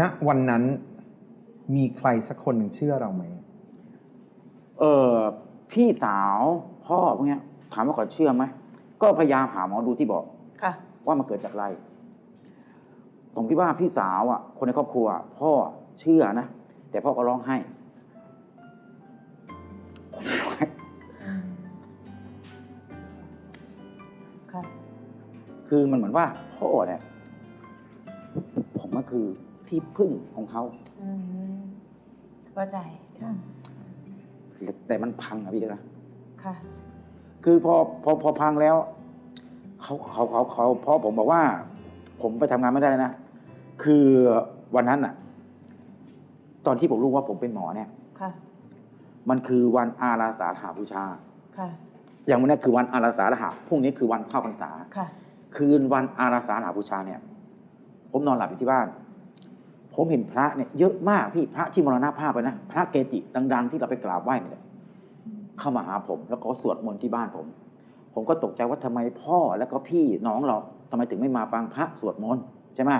ณวันนั้นมีใครสักคนหนึ่งเชื่อเราไหม เออพี่สาวพ่อพวกเนี้ยถามว่าเขาเชื่อไหม ก็พยายามหาหมอดูที่บอก ค่ะ ว่ามันเกิดจากอะไร ผมคิดว่าพี่สาวอะ คนในครอบครัว พ่อเชื่อนะ แต่พ่อก็ร้องไห้ผมร้องไห้ค่ะ คือมันเหมือนว่าพ่อเนี่ย ผมก็คือ ที่พึ่งของเขาอืมเข้าใจค่ะแต่มันพังอะพี่นะค่ะ คือพอพอพอพังแล้วเขาเขาเขาเขาพอผมบอกว่า ผมไปทำงานไม่ได้นะ คือวันนั้นอะตอนที่ผมรู้ว่าผมเป็นหมอเนี่ย ค่ะ มันคือวันอาราสาฬหบูชา ค่ะ อย่างวันนี้คือวันอาราสาฬหะพรุ่งนี้คือวันเข้าพรรษา ค่ะ คืนวันอาราสาฬหบูชาเนี่ย ผมนอนหลับอยู่ที่บ้าน ผมเห็นพระเนี่ยเยอะมากพี่พระที่มรณภาพไปนะพระเกจิดัง ๆ ที่เราไปกราบไหว้เนี่ยเข้ามาหาผม แล้วก็สวดมนต์ที่บ้านผม ผมก็ตกใจว่าทำไมพ่อแล้วก็พี่น้องเราทำไมถึงไม่มาฟังพระสวดมนต์ใช่ไหม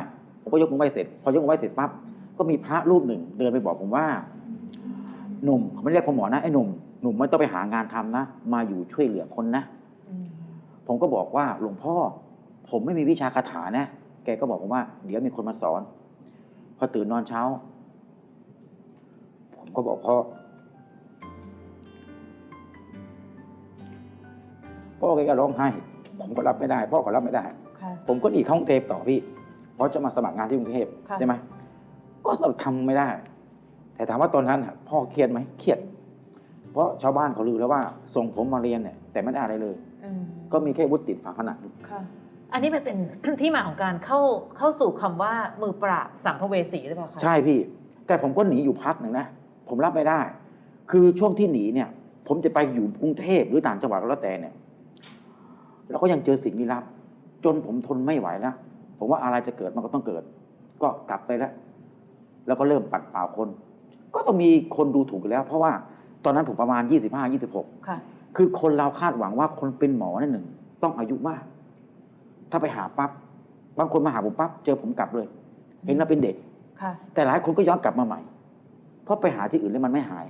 ผมก็ยกมือไหว้เสร็จ พอยกมือไหว้เสร็จปั๊บก็มีพระรูปหนึ่ง เดินไปบอกผมว่าหนุ่มเขาไม่เรียกผมหมอนะไอ้หนุ่มหนุ่มไม่ต้องไปหางานทำนะมาอยู่ช่วยเหลือคนนะผมก็บอกว่าหลวงพ่อ ผมไม่มีวิชาคาถานะ แกก็บอกผมว่า เดี๋ยวมีคนมาสอน พอตื่นนอนเช้า ผมก็บอกพ่อพ่อแกก็ร้องไห้ ผมก็รับไม่ได้ พ่อก็รับไม่ได้ค่ะผมก็หนีเข้ากรุงเทพต่อพี่ เพราะจะมาสมัครงานที่กรุงเทพค่ะใช่ไหมก็สทำไม่ได้ แต่ถามว่าตอนนั้นน่ะพ่อเครียดไหมเครียด เพราะชาวบ้านเขาลือแล้วว่าส่งผมมาเรียนเนี่ยแต่ไม่ได้อะไรเลยอืมก็มีแค่วุฒิติดฝาผนังค่ะ อันนี้มันเป็น ที่มาของการเข้าเข้าสู่คำว่ามือปราบสัมภเวสีหรือเปล่าคะใช่พี่ แต่ผมก็หนีอยู่พักหนึ่งนะ ผมรับไม่ได้ คือช่วงที่หนีเนี่ย ผมจะไปอยู่กรุงเทพหรือต่างจังหวัดก็แล้วแต่เนี่ยเราก็ยังเจอสิ่งลี้ลับ จนผมทนไม่ไหวแล้วผมว่าอะไรจะเกิดมันก็ต้องเกิด ก็กลับไปแล้ว แล้วก็เริ่มปัดเป่าคน ก็ต้องมีคนดูถูกอยู่แล้ว เพราะว่าตอนนั้นผมประมาณ 25 26 ค่ะ คือคนเราคาดหวังว่าคนเป็นหมอนั่นหนึ่ง ต้องอายุมาก ถ้าไปหาปั๊บบางคนมาหาผมปั๊บเจอผมกลับเลย เห็นว่าเป็นเด็กค่ะ แต่หลายคนก็ย้อนกลับมาใหม่ เพราะไปหาที่อื่นแล้วมันไม่หาย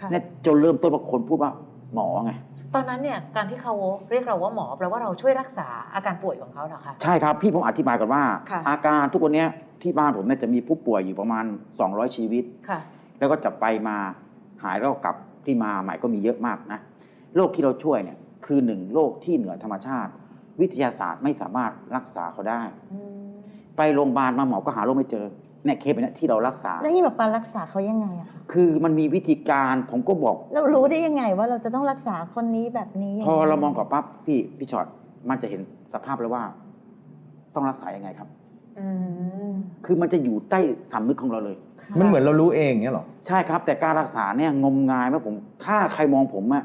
ค่ะ เนี่ยจนเริ่มต้นบางคนพูดว่าหมอไง ตอนนั้นเนี่ยการที่เขาเรียกเราว่าหมอแปลว่าเราช่วยรักษาอาการป่วยของเขาเหรอคะ ใช่ครับ พี่ผมอธิบายก่อนว่า ค่ะ อาการทุกวันเนี้ยที่บ้านผมเนี่ยจะมีผู้ป่วยอยู่ประมาณ 200 ชีวิต ค่ะ แล้วก็จะไปมาหายแล้วก็กลับที่มาใหม่ก็มีเยอะมากนะโรคที่เราช่วยเนี่ยคือหนึ่งโรคที่เหนือธรรมชาติ วิทยาศาสตร์ไม่สามารถรักษาเขาได้อืมไปโรงพยาบาลมาหมอก็หาโรคไม่เจอเนี่ยเคสแบบเนี้ยที่เรารักษา แล้วนี่แบบปารักษาเขายังไงอะคะคือมันมีวิธีการผมก็บอก เรารู้ได้ยังไงว่าเราจะต้องรักษาคนนี้แบบนี้พอเรามองกับปั๊บพี่พี่ช็อตมันจะเห็นสภาพแล้วว่า ต้องรักษายังไงครับอืมคือมันจะอยู่ใต้สำนึกของเราเลยค่ะมันเหมือนเรารู้เองเงี้ยเหรอ ใช่ครับ แต่การรักษาเนี่ยงมงายไหมผม ถ้าใครมองผมอะ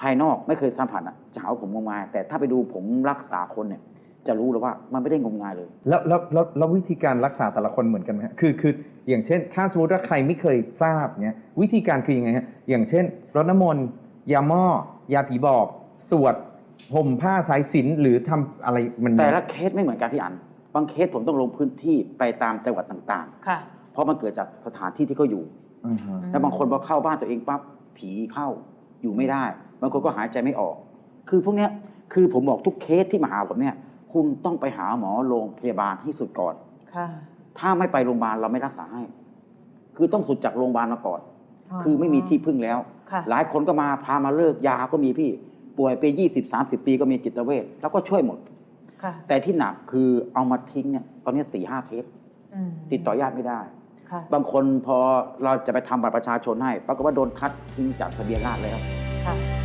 ภายนอกไม่เคยสัมผัสอะจะหาว่าผมงมงาย แต่ถ้าไปดูผมรักษาคนเนี่ย จะรู้เลยว่ามันไม่ได้งมงายเลย แล้วแล้วแล้วแล้ววิธีการรักษาแต่ละคนเหมือนกันไหมฮะคือคืออย่างเช่น ถ้าสมมติว่าใครไม่เคยทราบเนี้ยวิธีการคือยังไงฮะอย่างเช่นรดน้ำมนต์ยาหม้อยาผีบอกสวดห่มผ้าสายสิญจนหรือทำอะไรมันแต่ละเคสไม่เหมือนกันพี่อัน บางเคสผมต้องลงพื้นที่ไปตามจังหวัดต่างค่ะ ๆ เพราะมันเกิดจากสถานที่ที่เขาอยู่ อือฮะ แล้วบางคนพอเข้าบ้านตัวเองปั๊บผีเข้า อยู่ไม่ได้บางคนก็หายใจไม่ออก คือพวกเนี้ยคือผมบอกทุกเคสที่มาหาผมเนี่ยคุณต้องไปหาหมอโรงพยาบาลให้สุดก่อน ค่ะ ถ้าไม่ไปโรงพยาบาลเราไม่รักษาให้ คือต้องสุดจากโรงพยาบาลมาก่อนคือไม่มีที่พึ่งแล้ว ค่ะ หลายคนก็มาพามาเลิกยาก็มีพี่ ป่วยไป 20 30 ปีก็มีจิตเวชแล้วก็ช่วยหมด ค่ะแต่ที่หนักคือเอามาทิ้งเนี่ยตอนนี้สี่ห้าเคสอืมติดต่อญาติไม่ได้ค่ะ บางคนพอเราจะไปทำบัตรประชาชนให้ปรากฏว่าโดนคัดทิ้งจากทะเบียนราษฎร์แล้วค่ะ